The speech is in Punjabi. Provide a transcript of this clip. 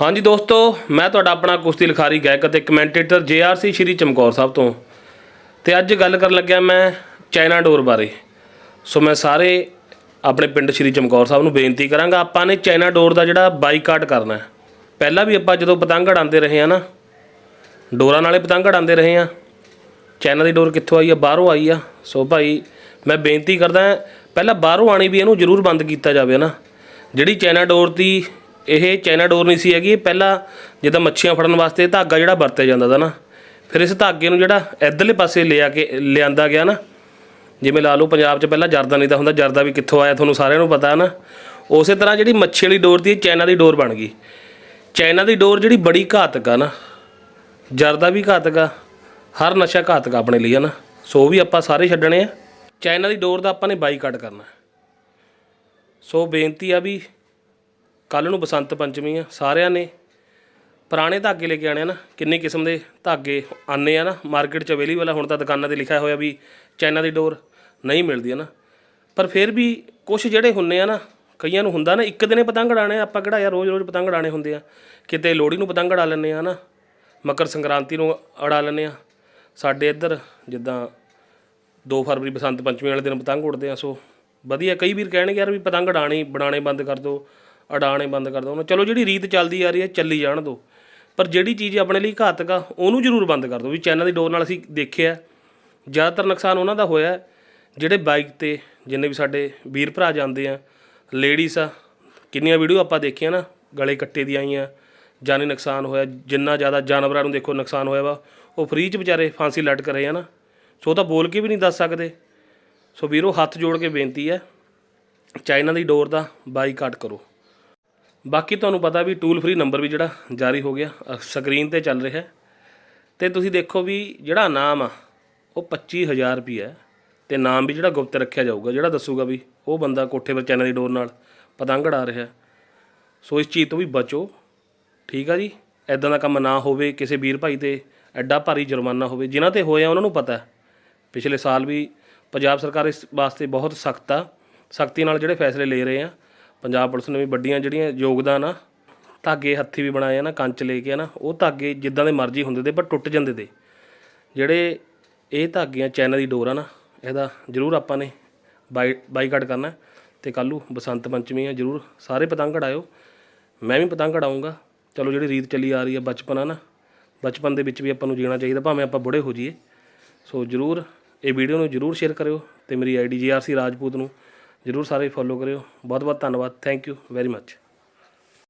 ਹਾਂਜੀ ਦੋਸਤੋ, ਮੈਂ ਤੁਹਾਡਾ ਆਪਣਾ ਕੁਸ਼ਤੀ ਲਿਖਾਰੀ, ਗਾਇਕ ਅਤੇ ਕਮੈਂਟੇਟਰ ਜੇਆਰਸੀ ਸ਼੍ਰੀ ਚਮਕੌਰ ਸਾਹਿਬ ਤੋਂ। ਤੇ ਅੱਜ ਗੱਲ ਕਰਨ ਲੱਗਿਆ ਮੈਂ ਚਾਈਨਾ ਡੋਰ ਬਾਰੇ। ਸੋ ਮੈਂ ਸਾਰੇ ਆਪਣੇ ਪਿੰਡ ਸ਼੍ਰੀ ਚਮਕੌਰ ਸਾਹਿਬ ਨੂੰ ਬੇਨਤੀ ਕਰਾਂਗਾ, ਆਪਾਂ ਨੇ ਚਾਈਨਾ ਡੋਰ ਦਾ ਜਿਹੜਾ ਬਾਈਕਾਟ ਕਰਨਾ ਹੈ। ਪਹਿਲਾਂ ਵੀ ਆਪਾਂ ਜਦੋਂ ਪਤੰਗ ਉਡਾਉਂਦੇ ਰਹੇ ਆ ਨਾ, ਡੋਰਾਂ ਨਾਲੇ ਪਤੰਗ ਉਡਾਉਂਦੇ ਰਹੇ ਆ। ਚਾਈਨਾ ਦੀ ਡੋਰ ਕਿੱਥੋਂ ਆਈ ਆ? ਬਾਹਰੋਂ ਆਈ ਆ। ਸੋ ਭਾਈ, ਮੈਂ ਬੇਨਤੀ ਕਰਦਾ, ਪਹਿਲਾਂ ਬਾਹਰੋਂ ਆਣੀ ਵੀ ਇਹਨੂੰ ਜ਼ਰੂਰ ਬੰਦ ਕੀਤਾ ਜਾਵੇ ਨਾ। ਜਿਹੜੀ ਚਾਈਨਾ ਡੋਰ ਦੀ ਇਹ ਚਾਈਨਾ ਡੋਰ ਨਹੀਂ ਸੀ ਹੈਗੀ, ਪਹਿਲਾਂ ਜਿੱਦਾਂ ਮੱਛੀਆਂ ਫੜਨ ਵਾਸਤੇ ਧਾਗਾ ਜਿਹੜਾ ਵਰਤਿਆ ਜਾਂਦਾ ਤਾ ਨਾ, ਫਿਰ ਇਸ ਧਾਗੇ ਨੂੰ ਜਿਹੜਾ ਇਧਰਲੇ ਪਾਸੇ ਲਿਆ ਕੇ, ਲਿਆਂਦਾ ਗਿਆ ਨਾ, ਜਿਵੇਂ ਲਾ ਲਓ ਪੰਜਾਬ 'ਚ ਪਹਿਲਾਂ ਜਰਦਾ ਨਹੀਂ ਤਾਂ ਹੁੰਦਾ, ਜਰਦਾ ਵੀ ਕਿੱਥੋਂ ਆਇਆ ਤੁਹਾਨੂੰ ਸਾਰਿਆਂ ਨੂੰ ਪਤਾ ਹੈ ਨਾ, ਉਸੇ ਤਰ੍ਹਾਂ ਜਿਹੜੀ ਮੱਛੀ ਵਾਲੀ ਡੋਰ ਦੀ ਚਾਈਨਾ ਦੀ ਡੋਰ ਬਣ ਗਈ। ਚਾਈਨਾ ਦੀ ਡੋਰ ਜਿਹੜੀ ਬੜੀ ਘਾਤਕ ਆ ਨਾ, ਜਰਦਾ ਵੀ ਘਾਤਕ ਆ, ਹਰ ਨਸ਼ਾ ਘਾਤਕ ਆ ਆਪਣੇ ਲਈ ਹੈ ਨਾ, ਸੋ ਉਹ ਵੀ ਆਪਾਂ ਸਾਰੇ ਛੱਡਣੇ ਆ। ਚਾਈਨਾ ਦੀ ਡੋਰ ਦਾ ਆਪਾਂ ਨੇ ਬਾਈਕਾਟ ਕਰਨਾ। ਸੋ ਬੇਨਤੀ ਆ ਵੀ ਕੱਲ ਨੂੰ ਬਸੰਤ ਪੰਚਮੀ ਆ, ਸਾਰਿਆਂ ਨੇ ਪੁਰਾਣੇ ਧਾਗੇ ਲੈ ਕੇ ਆਣੇ ਆ ਨਾ, ਕਿੰਨੇ ਕਿਸਮ ਦੇ ਧਾਗੇ ਆਨੇ ਆ ਨਾ, ਮਾਰਕੀਟ 'ਚ ਅਵੇਲੇਬਲ ਆ, ਹੁਣ ਤਾਂ ਦੁਕਾਨਾਂ ਤੇ ਲਿਖਿਆ ਹੋਇਆ ਵੀ ਚਾਈਨਾ ਦੀ ਡੋਰ ਨਹੀਂ ਮਿਲਦੀ ਹੈ ਨਾ। ਪਰ ਫਿਰ ਵੀ ਕੁਝ ਜਿਹੜੇ ਹੁੰਨੇ ਆ ਨਾ, ਕਈਆਂ ਨੂੰ ਹੁੰਦਾ ਨਾ, ਇੱਕ ਦਿਨੇ ਪਤੰਗ ਉਡਾਣੇ ਆਪਾਂ ਕਿਹੜਾ ਯਾਰ ਰੋਜ਼-ਰੋਜ਼ ਪਤੰਗ ਉਡਾਣੇ ਹੁੰਦੇ ਆ। ਕਿਤੇ ਲੋਹੜੀ ਨੂੰ ਪਤੰਗ ਉਡਾ ਲੈਂਦੇ ਆ ਨਾ, ਮਕਰ ਸੰਕ੍ਰਾਂਤੀ ਨੂੰ ਉਡਾ ਲੈਂਦੇ ਆ। ਸਾਡੇ ਇੱਧਰ ਜਿੱਦਾਂ 2 ਫਰਵਰੀ ਬਸੰਤ ਪੰਚਮੀ ਵਾਲੇ ਦਿਨ ਪਤੰਗ ਉਡਦੇ ਆ, ਸੋ ਵਧੀਆ, ਕਈ ਵੀਰ ਕਹਿਣਗੇ ਯਾਰ ਵੀ ਪਤੰਗ ਉਡਾਣੀ ਬਣਾਣੇ ਬੰਦ ਕਰ ਦਿਓ ਅਡਾਣੇ ਬੰਦ ਕਰ ਦਿਓ ਉਹਨਾਂ। ਚਲੋ ਜਿਹੜੀ ਰੀਤ ਚੱਲਦੀ ਆ ਰਹੀ ਹੈ, ਚੱਲੀ ਜਾਣ ਦਿਓ ਪਰ ਜਿਹੜੀ ਚੀਜ਼ ਆਪਣੇ ਲਈ ਘਾਤਕ ਆ, ਉਹਨੂੰ ਜ਼ਰੂਰ ਬੰਦ ਕਰ ਦਿਓ ਵੀ ਚਾਈਨਾ ਦੀ ਡੋਰ ਨਾਲ ਅਸੀਂ ਦੇਖਿਆ। ਜ਼ਿਆਦਾਤਰ ਨੁਕਸਾਨ ਉਹਨਾਂ ਦਾ ਹੋਇਆ ਜਿਹੜੇ ਬਾਈਕ ਤੇ ਜਿੰਨੇ ਵੀ ਸਾਡੇ ਵੀਰ ਭਰਾ ਜਾਂਦੇ ਆ ਲੇਡੀਜ਼ ਆ, ਕਿੰਨੀਆਂ ਵੀਡੀਓ ਆਪਾਂ ਦੇਖੀਆਂ ਨਾ, ਗਲੇ ਕੱਟੇ ਦੀਆਂ ਆਈਆਂ, ਜਾਨੀ ਨੁਕਸਾਨ ਹੋਇਆ, ਜਿੰਨਾ ਜ਼ਿਆਦਾ ਜਾਨਵਰਾਂ ਨੂੰ ਦੇਖੋ ਨੁਕਸਾਨ ਹੋਇਆ ਵਾ, ਉਹ ਫ੍ਰੀ ਚ ਵਿਚਾਰੇ ਫਾਂਸੀ ਲਟਕ ਰਹੇ ਆ ਨਾ। ਸੋ ਉਹ ਤਾਂ ਬੋਲ ਕੇ ਵੀ ਨਹੀਂ ਦੱਸ ਸਕਦੇ। ਸੋ ਵੀਰੋ, ਹੱਥ ਜੋੜ ਕੇ ਬੇਨਤੀ ਹੈ, ਚਾਈਨਾ ਦੀ ਡੋਰ ਦਾ ਬਾਈਕਾਟ ਕਰੋ। ਬਾਕੀ ਤੁਹਾਨੂੰ ਪਤਾ ਵੀ ਟੂਲ ਫ੍ਰੀ ਨੰਬਰ ਵੀ ਜਿਹੜਾ ਜਾਰੀ ਹੋ ਗਿਆ ਸਕਰੀਨ ਤੇ ਚੱਲ ਰਿਹਾ ਹੈ। ਤੇ ਤੁਸੀਂ ਦੇਖੋ ਵੀ ਜਿਹੜਾ ਨਾਮ ਆ, ਉਹ 25000 ਰੁਪਏ ਹੈ। ਤੇ ਨਾਮ ਵੀ ਜਿਹੜਾ ਗੁਪਤ ਰੱਖਿਆ ਜਾਊਗਾ, ਜਿਹੜਾ ਦੱਸੂਗਾ ਵੀ ਉਹ ਬੰਦਾ ਕੋਠੇ ਪਰ ਚੈਨਲ ਦੀ ਡੋਰ ਨਾਲ ਪਤੰਗ ਉਡਾ ਰਿਹਾ ਸੋ ਇਸ ਚੀਜ਼ ਤੋਂ ਵੀ ਬਚੋ, ਠੀਕ ਆ ਜੀ? ਐਦਾਂ ਦਾ ਕੰਮ ਨਾ ਹੋਵੇ, ਕਿਸੇ ਵੀਰ ਭਾਈ ਤੇ ਐਡਾ ਭਾਰੀ ਜੁਰਮਾਨਾ ਹੋਵੇ, ਜਿਨ੍ਹਾਂ ਤੇ ਹੋਇਆ ਉਹਨਾਂ ਨੂੰ ਪਤਾ ਪਿਛਲੇ ਸਾਲ ਵੀ ਪੰਜਾਬ ਸਰਕਾਰ ਇਸ ਵਾਸਤੇ ਬਹੁਤ ਸਖਤ ਆ, ਸਖਤੀ ਨਾਲ ਜਿਹੜੇ ਫੈਸਲੇ ਲੈ ਰਹੇ ਆ ਪੰਜਾਬ ਪੁਲਿਸ ਨੇ ਵੀ ਵੱਡੀਆਂ ਜਿਹੜੀਆਂ ਯੋਗਦਾਨ ਆ, ਧਾਗੇ ਹੱਥੀ ਵੀ ਬਣਾਏ ਆ ਨਾ, ਕੰਚ ਲੈ ਕੇ ਆ ਨਾ, ਉਹ ਧਾਗੇ ਜਿੱਦਾਂ ਦੇ ਮਰਜ਼ੀ ਹੁੰਦੇ ਤੇ, ਪਰ ਟੁੱਟ ਜਾਂਦੇ ਤੇ। ਜਿਹੜੇ ਇਹ ਧਾਗੀਆਂ ਚੈਨਾ ਦੀ ਡੋਰ ਆ ਨਾ, ਇਹਦਾ ਜ਼ਰੂਰ ਆਪਾਂ ਨੇ ਬਾਈ, ਬਾਈਕਾਟ ਕਰਨਾ। ਹੈ ਤੇ ਕੱਲ੍ਹ ਨੂੰ ਬਸੰਤ ਪੰਚਮੀ ਆ, ਜ਼ਰੂਰ ਸਾਰੇ ਪਤੰਗ ਉਡਾਇਓ ਮੈਂ ਵੀ ਪਤੰਗ ਉਡਾਊਂਗਾ ਚਲੋ ਜਿਹੜੀ ਰੀਤ ਚੱਲੀ ਆ ਰਹੀ ਹੈ ਬਚਪਨ ਆ ਨਾ, ਬਚਪਨ ਦੇ ਵਿੱਚ ਵੀ ਆਪਾਂ ਨੂੰ ਜੀਣਾ ਚਾਹੀਦਾ, ਭਾਵੇਂ ਆਪਾਂ ਬੁੜੇ ਹੋ ਜਾਈਏ। ਸੋ ਜਰੂਰ ਇਹ ਵੀਡੀਓ ਨੂੰ ਜਰੂਰ ਸ਼ੇਅਰ ਕਰਿਓ ਤੇ ਮੇਰੀ ਆਈਡੀ ਜੀਆਰਸੀ ਰਾਜਪੂਤ ਨੂੰ ਜਰੂਰ ਸਾਰੇ ਫੋਲੋ ਕਰਿਓ। ਬਹੁਤ ਬਹੁਤ ਧੰਨਵਾਦ। Thank you very much